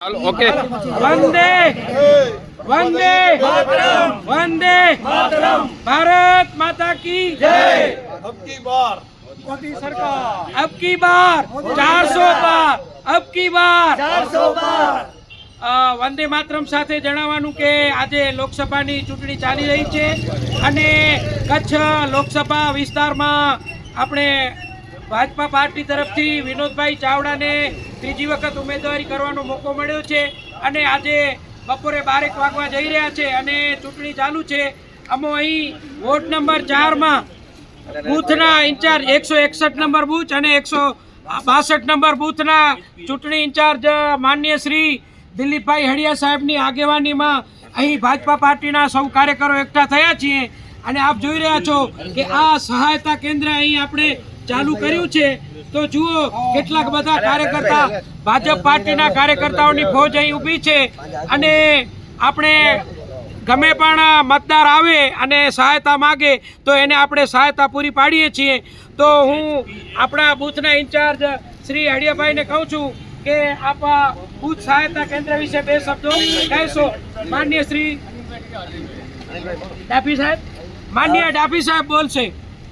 ચાલો ઓકે. વંદે. વંદે. વંદે. ભારત માતા કી જય. મોદી સરકાર. અબ કી બાર. ચારસો બાર. અબ બાર. વંદે માતરમ સાથે જણાવવાનું કે આજે લોકસભાની ચૂંટણી ચાલી રહી છે અને કચ્છ લોકસભા વિસ્તારમાં આપણે ભાજપા પાર્ટી તરફથી વિનોદભાઈ ચાવડાને ત્રીજી વખત ઉમેદવારી કરવાનો મોકો મળ્યો છે અને આજે બપોરે બારેક વાગવા જઈ રહ્યા છે અને ચૂંટણી ચાલુ છે. અમો અહીં વોર્ડ નંબર ચારમાં બૂથના ઇન્ચાર્જ એકસો એકસઠ નંબર બૂથ અને એકસો બાસઠ નંબર બૂથના ચૂંટણી ઇન્ચાર્જ માન્ય શ્રી દિલીપભાઈ હળિયા સાહેબની આગેવાનીમાં અહીં ભાજપા પાર્ટીના સૌ કાર્યકરો એકઠા થયા છીએ. અને આપ જોઈ રહ્યા છો કે આ સહાયતા કેન્દ્ર અહીં આપણે ચાલુ કર્યું છે. તો જુઓ કેટલાક બધા કાર્યકર્તા ભાજપ પાર્ટીના કાર્યકર્તાઓની ફોજ અહીં ઊભી છે અને આપણે ગમે પણ મતદાર આવે અને સહાયતા માગે તો એને આપણે સહાયતા પૂરી પાડીએ છીએ. તો હું આપણા બૂથના ઇન્ચાર્જ શ્રી હળિયાભાઈને કહું છું કે આપ બૂથ સહાયતા કેન્દ્ર વિશે બે શબ્દો કહેશો? માન્ય શ્રી ડાફી સાહેબ? માન્ય ડાફી સાહેબ બોલશે.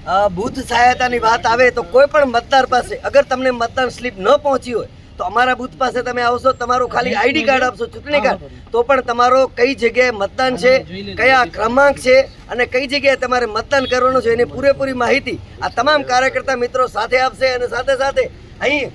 બૂથ સહાયતાની વાત આવે તો કોઈ પણ મતદાર પાસે અગર તમને મતદાન સ્લીપ ન પહોંચી હોય તો અમારા બૂથ પાસે તમે આવશો તમારું ખાલી આઈડી કાર્ડ આપશો ચૂંટણી કાર્ડ. તો પણ તમારો કઈ જગ્યાએ મતદાન છે કયા ક્રમાંક છે અને કઈ જગ્યાએ તમારે મતદાન કરવાનું છે એની પૂરેપૂરી માહિતી આ તમામ કાર્યકર્તા મિત્રો સાથે આપશે અને સાથે સાથે અહીં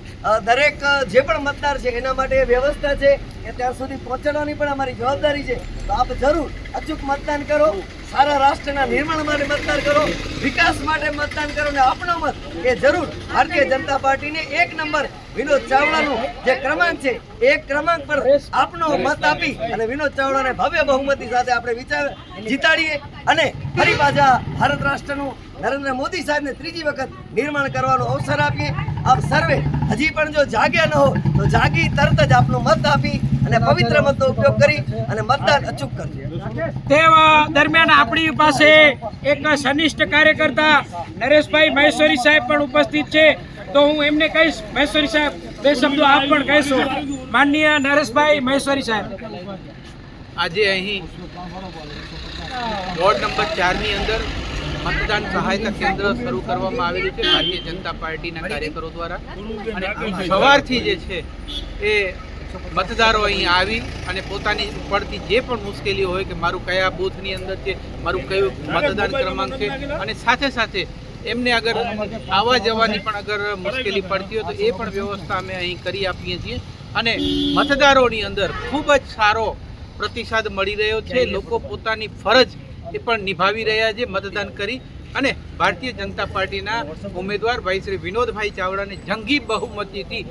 દરેક જે પણ મતદાર છે એના માટે વ્યવસ્થા છે કે ત્યાં સુધી પહોંચાડવાની પણ અમારી જવાબદારી છે. તો આપ જરૂર અચૂક મતદાન કરો. સારા રાષ્ટ્રના નિર્માણ માટે મતદાન કરો, વિકાસ માટે મતદાન કરો અને આપણો મત એ જરૂર. ભારતીય જનતા પાર્ટીને એક નંબર વિનોદ ચાવડાનો જે ક્રમાંક છે એ ક્રમાંક પર આપનો મત આપી અને વિનોદ ચાવડાને ભવ્ય બહુમતી સાથે આપણે વિચાર જીતાડીએ અને ફરી પાછા ભારત રાષ્ટ્રનું નરેન્દ્ર મોદી સાહેબને ત્રીજી વખત નિર્માણ કરવાનો અવસર આપીએ. આપ સર્વે હજી પણ જો જાગ્યા ન હો તો જાગી તરત જ આપનો મત આપી અને પવિત્ર મતનો ઉપયોગ કરી અને મતદાન અચૂક કરજો. તે દરમિયાન આપણી પાસે એક સનિષ્ઠ કાર્યકર્તા નરેશભાઈ મહેશ્વરી સાહેબ પણ ઉપસ્થિત છે. તો હું એમને કહીશ મહેશ્વરી સાહેબ બે શબ્દો આપ પણ કહેશો. માનનીય નરેશભાઈ મહેશ્વરી સાહેબ. આજે અહીં વોર્ડ નંબર ચારની અંદર મતદાન સહાયતા કેન્દ્ર શરૂ કરવામાં આવેલું છે ભારતીય જનતા પાર્ટીના કાર્યકરો દ્વારા. અને સવારથી જે છે એ મતદારો અહીં આવી અને પોતાની પડતી જે પણ મુશ્કેલીઓ હોય કે મારું કયા બૂથની અંદર છે, મારું કયું મતદાન ક્રમાંક છે, અને સાથે સાથે એમને અગર આવવા જવાની પણ અગર મુશ્કેલી પડતી હોય તો એ પણ વ્યવસ્થા અમે અહીં કરી આપીએ છીએ. અને મતદારોની અંદર ખૂબ જ સારો પ્રતિસાદ મળી રહ્યો છે. લોકો પોતાની ફરજ એ પણ નિભાવી રહ્યા છે મતદાન કરી અને ભારતીય જનતા પાર્ટીના ઉમેદવાર ભાઈ શ્રી વિનોદભાઈ ચાવડાને જંગી બહુમતીથી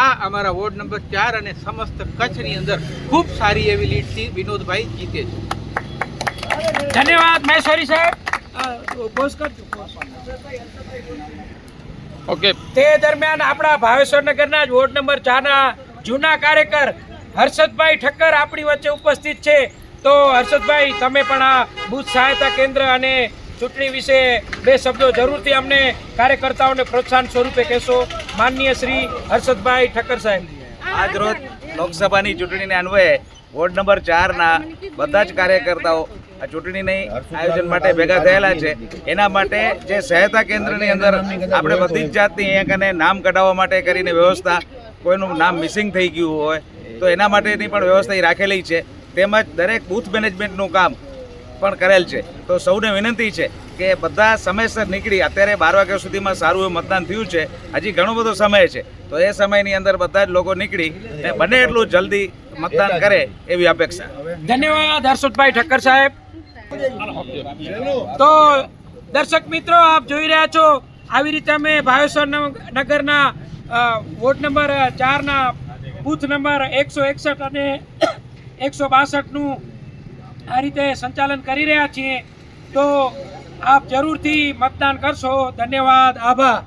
આ અમારા વોર્ડ નંબર ચાર અને સમસ્ત કચ્છની અંદર ખૂબ સારી એવી લીડથી વિનોદભાઈ જીતે છે. ધન્યવાદ મહેશ્વરી સાહેબ. ઓકે. તે દરમિયાન આપણા ભાવેશ્વર નગરના જ વોર્ડ નંબર ચારના જૂના કાર્યકર હર્ષદભાઈ ઠક્કર આપણી વચ્ચે ઉપસ્થિત છે. તો હર્ષદભાઈ, તમે પણ આ બુથ સહાયતા કેન્દ્ર અને ચૂંટણી વિશે બે શબ્દો જરૂરથી અમને કાર્યકર્તાઓને પ્રોત્સાહન સ્વરૂપે કહેશો. માનનીય શ્રી હર્ષદભાઈ ઠક્કર સાહેબ. આજ રોજ લોકસભાની ચૂંટણીને અન્વયે વોર્ડ નંબર ચારના બધા જ કાર્યકર્તાઓ આ ચૂંટણીની આયોજન માટે ભેગા થયેલા છે. એના માટે જે સહાયતા કેન્દ્રની અંદર આપણે બધી જ જાતની અહીંયા કને નામ કઢાવવા માટે કરીને વ્યવસ્થા, કોઈનું નામ મિસિંગ થઈ ગયું હોય, તો એના માટેની પણ વ્યવસ્થા એ રાખેલી છે. તેમજ દરેક બૂથ મેનેજમેન્ટનું કામ પણ કરેલ છે. તો સૌને વિનંતી છે કે બધા સમયસર નીકળી. અત્યારે બાર વાગ્યા સુધીમાં સારું એવું મતદાન થયું છે. હજી ઘણો બધો સમય છે. તો એ સમયની અંદર બધા જ લોકો નીકળી ને બને એટલું જલ્દી મતદાન કરે એવી અપેક્ષા. ધન્યવાદ, હર્ષદભાઈ ઠક્કર સાહેબ. તો દર્શક મિત્રો, આપ જોઈ રહ્યા છો, આવી રીતે અમે ભાવેશ્વર નગરના વોર્ડ નંબર ચારના બૂથ નંબર એકસો એકસઠ અને એકસો બાસઠનું આ રીતે સંચાલન કરી રહ્યા છીએ, તો આપ જરૂરથી મતદાન કરશો. ધન્યવાદ. આભાર.